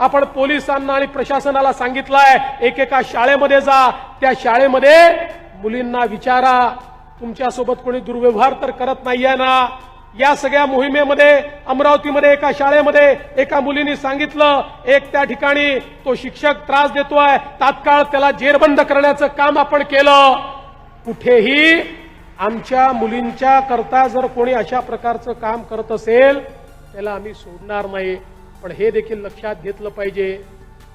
आपण पोलिसांना आणि प्रशासनाला सांगितलंय एकेका शाळेमध्ये जा. त्या शाळेमध्ये मुलींना विचारा. तुमच्यासोबत कोणी दुर्व्यवहार तर करत नाहीये ना. या सगळ्या मोहिमेमध्ये अमरावतीमध्ये एका शाळेमध्ये एका मुलीने सांगितलं एक त्या ठिकाणी तो शिक्षक त्रास देतोय. तात्काळ त्याला जेरबंद करण्याचं काम आपण केलं. कुठेही आमच्या मुलींच्या करता जर कोणी अशा प्रकारचं काम करत असेल त्याला आम्ही सोडणार नाही. पण हे देखील लक्षात घेतलं पाहिजे.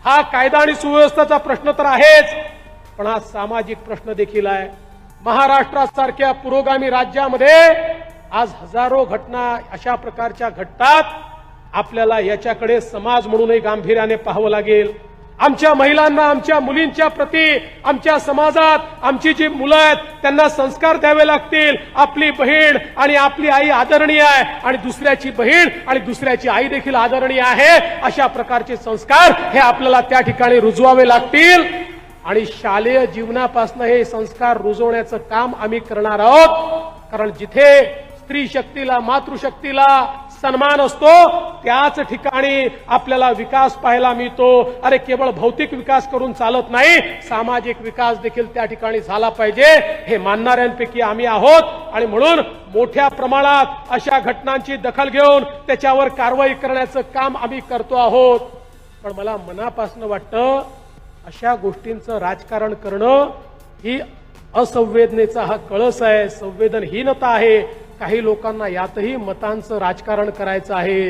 हा कायदा आणि सुव्यवस्थेचा प्रश्न तर आहेच पण हा सामाजिक प्रश्न देखील आहे. महाराष्ट्रासारख्या पुरोगामी राज्यामध्ये आज हजारो घटना अशा प्रकारच्या घडतात. आपल्याला याच्याकडे समाज म्हणूनही गांभीर्याने पाहावं लागेल. आमच्या महिलांना आमच्या मुलींच्या प्रती आमच्या समाजात आमची जी मुलं आहेत त्यांना संस्कार द्यावे लागतील. आपली बहीण आणि आपली आई आदरणीय आहे आणि दुसऱ्याची बहीण आणि दुसऱ्याची आई देखील आदरणीय आहे. अशा प्रकारचे संस्कार हे आपल्याला त्या ठिकाणी रुजवावे लागतील. आणि शालेय जीवनापासून हे संस्कार रुजवण्याचं काम आम्ही करणार आहोत. कारण जिथे स्त्री शक्तीला मातृशक्तीला सन्मान असतो त्याच ठिकाणी आपल्याला विकास पाहायला मिळतो. अरे केवळ भौतिक विकास करून चालत नाही सामाजिक विकास देखील त्या ठिकाणी झाला पाहिजे. हे मानणाऱ्यांपैकी आम्ही आहोत आणि म्हणून मोठ्या प्रमाणात अशा घटनांची दखल घेऊन त्याच्यावर कारवाई करण्याचं काम आम्ही करतो आहोत. पण मला मनापासून वाटतं अशा गोष्टींचं राजकारण करणं ही असंवेदनेचा हा कळस आहे संवेदनहीनता आहे. काही लोकांना यातही मतांचं राजकारण करायचं आहे.